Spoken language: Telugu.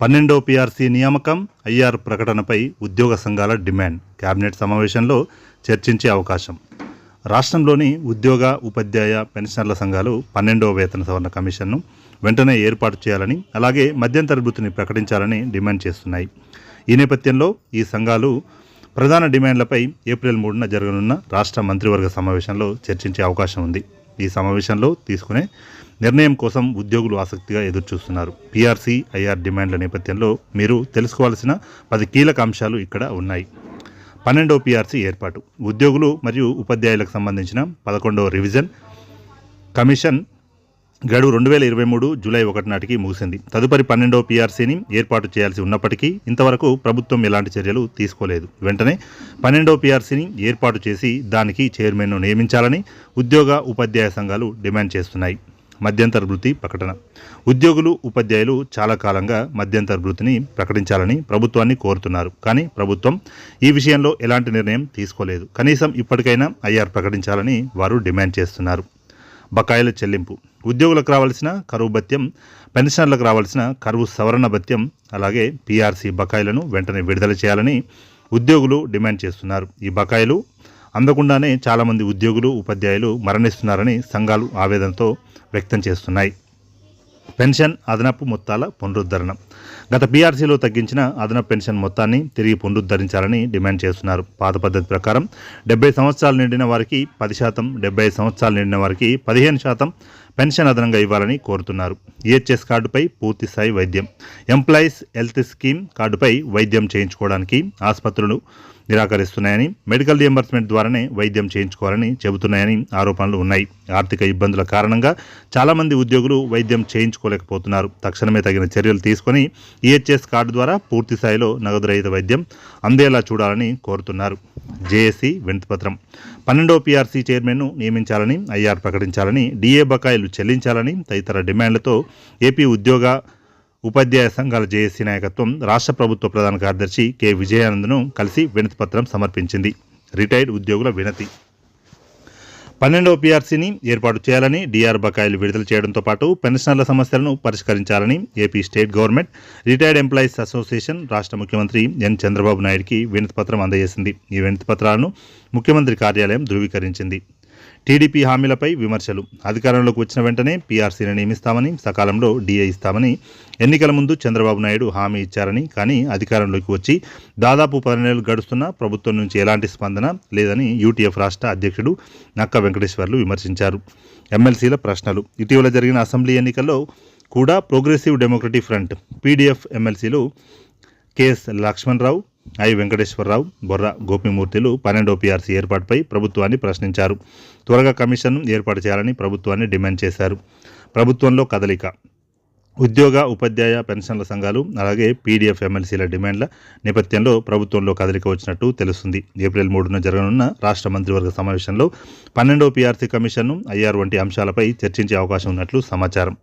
పన్నెండో పీఆర్సీ నియామకం ఐఆర్ ప్రకటనపై ఉద్యోగ సంఘాల డిమాండ్ కేబినెట్ సమావేశంలో చర్చించే అవకాశం. రాష్ట్రంలోని ఉద్యోగ ఉపాధ్యాయ పెన్షనర్ల సంఘాలు పన్నెండవ వేతన సవరణ కమిషన్ను వెంటనే ఏర్పాటు చేయాలని అలాగే మధ్యంతర వృత్తిని ప్రకటించాలని డిమాండ్ చేస్తున్నాయి. ఈ నేపథ్యంలో ఈ సంఘాలు ప్రధాన డిమాండ్లపై ఏప్రిల్ మూడున జరగనున్న రాష్ట్ర మంత్రివర్గ సమావేశంలో చర్చించే అవకాశం ఉంది. ఈ సమావేశంలో తీసుకునే నిర్ణయం కోసం ఉద్యోగులు ఆసక్తిగా ఎదురుచూస్తున్నారు. పీఆర్సీ ఐఆర్ డిమాండ్ల నేపథ్యంలో మీరు తెలుసుకోవాల్సిన పది కీలక అంశాలు ఇక్కడ ఉన్నాయి. పన్నెండవ పీఆర్సీ ఏర్పాటు. ఉద్యోగులు మరియు ఉపాధ్యాయులకు సంబంధించిన పదకొండవ రివిజన్. కమిషన్ గడువు రెండు వేల ఇరవై మూడు జూలై ఒకటి నాటికి ముగిసింది. తదుపరి పన్నెండవ పీఆర్సీని ఏర్పాటు చేయాల్సి ఉన్నప్పటికీ ఇంతవరకు ప్రభుత్వం ఎలాంటి చర్యలు తీసుకోలేదు. వెంటనే పన్నెండవ పీఆర్సీని ఏర్పాటు చేసి దానికి చైర్మన్ను నియమించాలని ఉద్యోగ ఉపాధ్యాయ సంఘాలు డిమాండ్ చేస్తున్నాయి. మధ్యంతర వృత్తి ప్రకటన. ఉద్యోగులు ఉపాధ్యాయులు చాలా కాలంగా మధ్యంతర వృత్తిని ప్రకటించాలని ప్రభుత్వాన్ని కోరుతున్నారు. కానీ ప్రభుత్వం ఈ విషయంలో ఎలాంటి నిర్ణయం తీసుకోలేదు. కనీసం ఇప్పటికైనా ఐఆర్ ప్రకటించాలని వారు డిమాండ్ చేస్తున్నారు. బకాయిల చెల్లింపు. ఉద్యోగులకు రావాల్సిన కరువు భత్యం పెన్షనర్లకు రావాల్సిన కరువు సవరణ భత్యం అలాగే పీఆర్సీ బకాయిలను వెంటనే విడుదల చేయాలని ఉద్యోగులు డిమాండ్ చేస్తున్నారు. ఈ బకాయిలు అందకుండానే చాలామంది ఉద్యోగులు ఉపాధ్యాయులు మరణిస్తున్నారని సంఘాలు ఆవేదనతో వ్యక్తం చేస్తున్నాయి. పెన్షన్ అదనపు మొత్తాల పునరుద్ధరణ. గత పీఆర్సీలో తగ్గించిన అదనపు పెన్షన్ మొత్తాన్ని తిరిగి పునరుద్ధరించాలని డిమాండ్ చేస్తున్నారు. పాత పద్ధతి ప్రకారం డెబ్బై సంవత్సరాలు నిండిన వారికి పది శాతం డెబ్బై సంవత్సరాలు నిండిన వారికి పదిహేను శాతం పెన్షన్ అదనంగా ఇవ్వాలని కోరుతున్నారు. ఈహెచ్ఎస్ కార్డుపై పూర్తి స్థాయి వైద్యం. ఎంప్లాయీస్ హెల్త్ స్కీమ్ కార్డుపై వైద్యం చేయించుకోవడానికి ఆసుపత్రులు నిరాకరిస్తున్నాయని మెడికల్ రియంబర్స్మెంట్ ద్వారానే వైద్యం చేయించుకోవాలని చెబుతున్నాయని ఆరోపణలు ఉన్నాయి. ఆర్థిక ఇబ్బందుల కారణంగా చాలామంది ఉద్యోగులు వైద్యం చేయించుకోలేకపోతున్నారు. తక్షణమే తగిన చర్యలు తీసుకొని ఈహెచ్ఎస్ కార్డు ద్వారా పూర్తి స్థాయిలో నగదు రహిత వైద్యం అందేలా చూడాలని కోరుతున్నారు. జేఏసీ వినతిపత్రం. పన్నెండవ పీఆర్సీ చైర్మన్ను నియమించాలని ఐఆర్ ప్రకటించాలని డిఏ బకాయిలు చెల్లించాలని తదితర డిమాండ్లతో ఏపీ ఉద్యోగ ఉపాధ్యాయ సంఘాల జేఏసీ నాయకత్వం రాష్ట్ర ప్రభుత్వ ప్రధాన కార్యదర్శి కె విజయానంద్ను కలిసి వినతిపత్రం సమర్పించింది. రిటైర్డ్ ఉద్యోగుల వినతి. పన్నెండవ పీఆర్సీని ఏర్పాటు చేయాలని డిఆర్ బకాయిలు విడుదల చేయడంతో పాటు పెన్షనర్ల సమస్యలను పరిష్కరించాలని AP state government retired employees association రాష్ట్ర ముఖ్యమంత్రి ఎన్ చంద్రబాబు నాయుడికి వినతిపత్రం అందజేసింది. ఈ వినతి పత్రాలను ముఖ్యమంత్రి కార్యాలయం ధృవీకరించింది. టీడీపీ హామీలపై విమర్శలు. అధికారంలోకి వచ్చిన వెంటనే పీఆర్సీని నియమిస్తామని సకాలంలో డీఏ ఇస్తామని ఎన్నికల ముందు చంద్రబాబు నాయుడు హామీ ఇచ్చారని కానీ అధికారంలోకి వచ్చి దాదాపు పది నెలలు గడుస్తున్నా ప్రభుత్వం నుంచి ఎలాంటి స్పందన లేదని యూటీఎఫ్ రాష్ట్ర అధ్యక్షుడు నక్క వెంకటేశ్వర్లు విమర్శించారు. ఎమ్మెల్సీల ప్రశ్నలు. ఇటీవల జరిగిన అసెంబ్లీ ఎన్నికల్లో కూడా ప్రోగ్రెసివ్ డెమోక్రటిక్ ఫ్రంట్ పీడీఎఫ్ ఎమ్మెల్సీలు కెఎస్ లక్ష్మణరావు ఐ వెంకటేశ్వరరావు బొర్ర గోపిమూర్తిలు పన్నెండో పీఆర్సీ ఏర్పాటుపై ప్రభుత్వాన్ని ప్రశ్నించారు. త్వరగా కమిషన్ ఏర్పాటు చేయాలని ప్రభుత్వాన్ని డిమాండ్ చేశారు. ప్రభుత్వంలో కదలిక. ఉద్యోగ ఉపాధ్యాయ పెన్షన్ల సంఘాలు అలాగే పీడీఎఫ్ ఎమ్మెల్సీల డిమాండ్ల నేపథ్యంలో ప్రభుత్వంలో కదలిక వచ్చినట్టు తెలుస్తుంది. ఏప్రిల్ మూడున జరగనున్న రాష్ట్ర మంత్రివర్గ సమావేశంలో పన్నెండో పీఆర్సీ కమిషన్ను ఐఆర్ వంటి అంశాలపై చర్చించే అవకాశం ఉన్నట్లు సమాచారం.